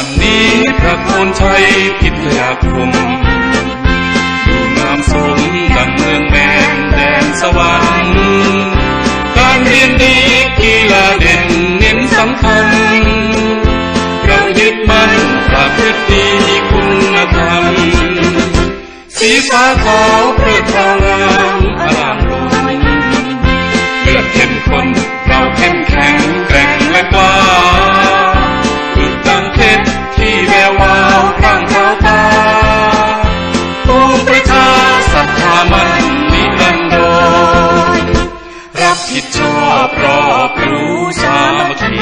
วันนี้พระโคนชัยพิทยาคมดูงามสมดังเมืองแมนแดนสวรรค์การเรียนดีกีฬาเด่นเน้นสำคัญ เรายึดมั่นประพฤติดีคุณธรรม สีฟ้าขาวเพื่อพรางามอารามลมเลือดเข้มข้นเราเข้มแข็ง ชอบรอบรู้สามัคคี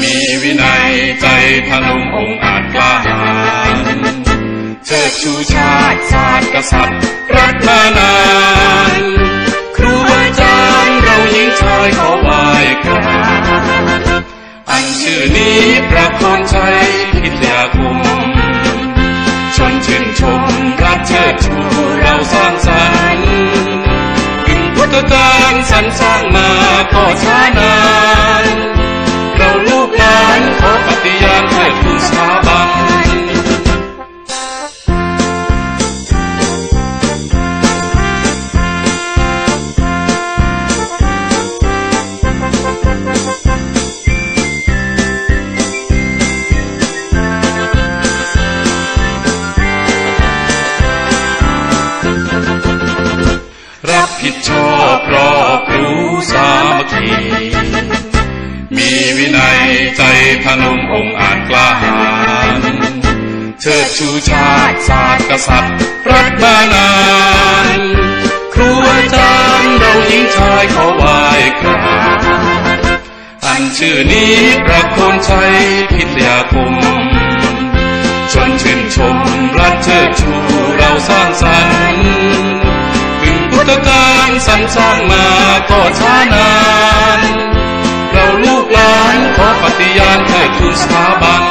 มีวินัยใจพนมองค์อาจกล้าหาญเชิดชูชาติศาตร์กษัตริย์รักมานานครูอาจารย์เราหญิงชายขอไหว้กราบอันชื่อนี้ประโคนชัยพิทยาคมชนชื่นชมรักเชิดชูเราสร้างสรรค์ การสรรสร้างมา พนมองอาจกล้าหาญเชิดชูชาติศาสตร์กษัตริย์รักมานานครูอาจารย์เราหญิงชายขอไหว้กราบอันชื่อนี้ประโคนชัยพิทยาคมชนชื่นชมรักเชิดชูเราสร้างสรรค์ถึงพุทธการสรรสร้างมาก็ช้านาน ปฏิญาณเทิดทูนสถาบัน